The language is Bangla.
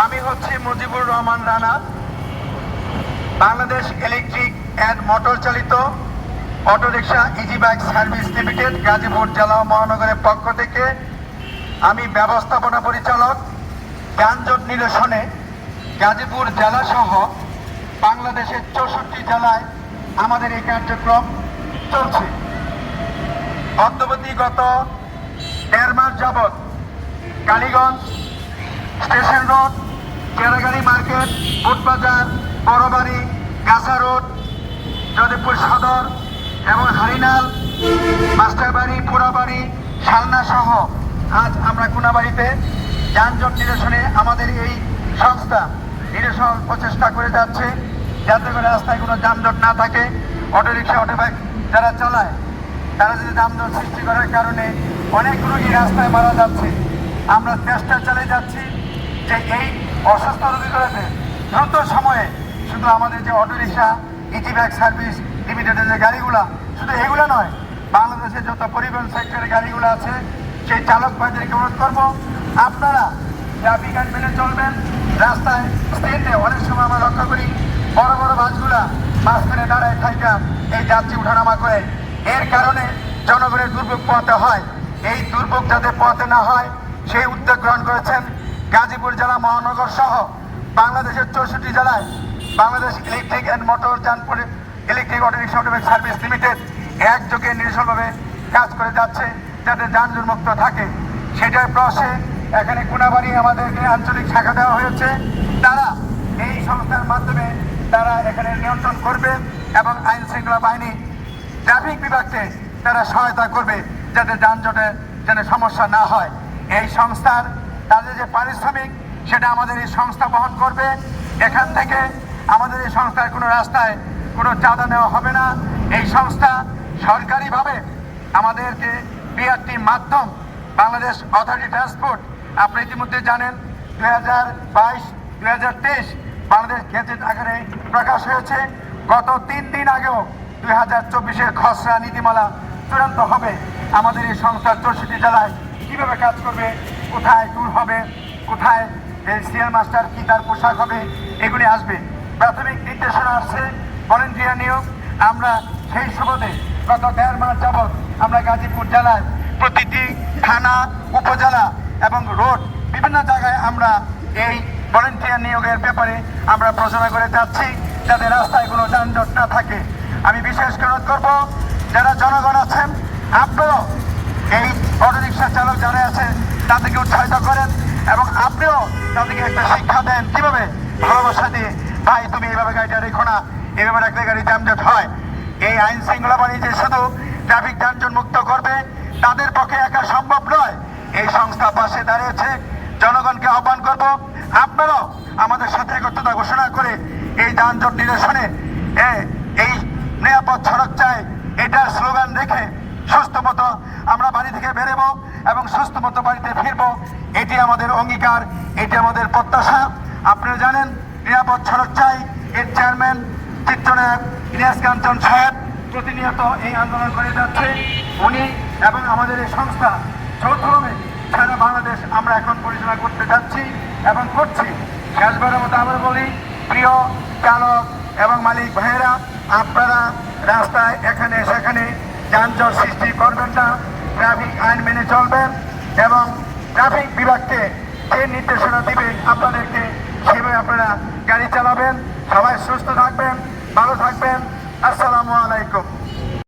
আমি হচ্ছি Mujibur Rahman Rana. Bangladesh electric and motor চালিত autorickshaw easy bike service limited, Gazipur জেলা মহানগরের পক্ষ থেকে আমি ব্যবস্থাপনা পরিচালক যানজট নিরসনে গাজীপুর জেলা সহ বাংলাদেশের চৌষট্টি জেলায় আমাদের এই কার্যক্রম চলছে। অদ্যবধি গত দেড় মাস যাবৎ Kaliganj station road Keragari market, বুটবাজার, Barabari, Gachha road Joydebpur সদর এবং হারিনাল, মাস্টারবাড়ি পোড়াবাড়ি শালনা সহ আজ আমরা কোনাবাড়িতে যানজট নিরসনে আমাদের এই সংস্থা নিরসন প্রচেষ্টা করে যাচ্ছে। যাতে করে রাস্তায় কোনো যানজট না থাকে। অটোরিক্সা অটোবাইক যারা চালায়, তারা যদি যানজট সৃষ্টি করার কারণে অনেক রোগী রাস্তায় মারা যাচ্ছে। আমরা চেষ্টা চালিয়ে যাচ্ছি। যে এই অসুস্থ রোগীগুলোতে দ্রুত সময়ে শুধু আমাদের যে অটোরিক্সা ইজি ব্যাগ সার্ভিস লিমিটেডের যে গাড়িগুলা, শুধু এগুলো নয়, বাংলাদেশের যত পরিবহন সেক্টরের গাড়িগুলো আছে, সেই চালক ভাইদেরকে অনুরোধ করব, আপনারা ট্রাফিক আইন মেনে চলবেন, রাস্তায় স্ট্যান্ডে অনেক সময় আমরা লক্ষ্য করি, বড় বড় বাসগুলা মাঝখানে দাঁড়ায় থাইকা, এই যাত্রী উঠানামা করে। এর কারণে জনগণের দুর্ভোগ পোহাতে হয়। এই দুর্ভোগ যাতে পোহাতে না হয়, সেই উদ্যোগ গ্রহণ করেছেন গাজীপুর জেলা মহানগর সহ বাংলাদেশের চৌষট্টি জেলায় বাংলাদেশ ইলেকট্রিক অ্যান্ড মোটর যান ইলেকট্রিক অটোরিক্সা অটোমেক সার্ভিস লিমিটেড একযোগে নিরসনভাবে কাজ করে যাচ্ছে, যাতে যানজট মুক্ত থাকে। সেটার প্রসে এখানে কোনাবাড়ি আমাদেরকে আঞ্চলিক শাখা দেওয়া হয়েছে। তারা এই সংস্থার মাধ্যমে তারা এখানে নিয়ন্ত্রণ করবে এবং আইন শৃঙ্খলা বাহিনী ট্রাফিক বিভাগকে তারা সহায়তা করবে, যাতে যানজটে যেন সমস্যা না হয়। এই সংস্থার তাদের যে পারিশ্রমিক, সেটা আমাদের এই সংস্থা বহন করবে। এখান থেকে আমাদের এই সংস্থার কোনো রাস্তায় কোনো চাঁদা নেওয়া হবে না। এই সংস্থা সরকারিভাবে আমাদেরকে বিআরটি মাধ্যম, বাংলাদেশ অথরিটি ট্রান্সপোর্ট আপনি ইতিমধ্যে জানেন দু হাজার বাইশ, দুই হাজার তেইশ বাংলাদেশ গেজেট আকারে প্রকাশ হয়েছে। গত তিন দিন আগেও দুই হাজার চব্বিশের খসড়া নীতিমালা চূড়ান্ত হবে। আমাদের এই সংস্থার চৌষট্টি জেলায় কীভাবে কাজ করবে, কোথায় ট্যুর হবে, কোথায় সিএল মাস্টার কি তার পোশাক হবে, এগুলি আসবে। প্রাথমিক নির্দেশনা আসছে ভলেন্টিয়ার নিয়োগ, আমরা সেই সুবাদে গত দেড় মাস যাবৎ আমরা গাজীপুর জেলায় প্রতিটি থানা, উপজেলা এবং রোড বিভিন্ন জায়গায় আমরা এই ভলেন্টিয়ার নিয়োগের ব্যাপারে আমরা প্রচারণা করে যাচ্ছি, যাতে রাস্তায় কোনো যানজট না থাকে। আমি বিশেষ অনুরোধ করব, যারা জনগণ আছেন, আপনারাও এই অটোরিক্সা চালক যারা আছেন তাদেরকে উৎসাহিত করেন এবং আপনিও তাদেরকে একটা শিক্ষা দেন। কীভাবে? ভালোবাসা দিয়ে। ভাই, তুমি এইভাবে গাড়িটা রেখো না। এইভাবে রাখলে গাড়ি যানজট হয়। এই আইন শৃঙ্খলা বাহিনী যে শুধু ট্রাফিক যানজট মুক্ত করবে, তাদের পক্ষে একা সম্ভব নয়। এই সংস্থা পাশে দাঁড়িয়েছে। জনগণকে আহ্বান করব, আপনারাও আমাদের সাথে একত্রতা ঘোষণা করে এই যানজট নিরসনে এই নিরাপদ সড়ক চাই এটার স্লোগান রেখে সুস্থ মতো আমরা বাড়ি থেকে বেরোবো এবং সুস্থ মতো বাড়িতে ফিরবো, এটি আমাদের অঙ্গীকার, এটি আমাদের প্রত্যাশা। আপনারা জানেন, নিরাপদ সড়ক চাই। এর চেয়ারম্যান, চিত্রনায়ক ইলিয়াস কাঞ্চন সাহেব প্রতিনিয়ত এই আন্দোলন করে যাচ্ছে। উনি এবং আমাদের এই সংস্থা যৌথভাবে সারা বাংলাদেশ আমরা এখন পরিচালনা করতে যাচ্ছি এবং করছি। শেষবারের মতো আবার বলি, প্রিয় চালক এবং মালিক ভাইয়েরা, আপনারা রাস্তায় এখানে সেখানে যানজট সৃষ্টি করবেন না। ট্রাফিক আইন মেনে চলবেন এবং ট্রাফিক বিভাগকে যে নির্দেশনা দিবে আপনাদেরকে, সেভাবে আপনারা গাড়ি চালাবেন। সবাই সুস্থ থাকবেন, ভালো থাকবেন। আসসালামু আলাইকুম।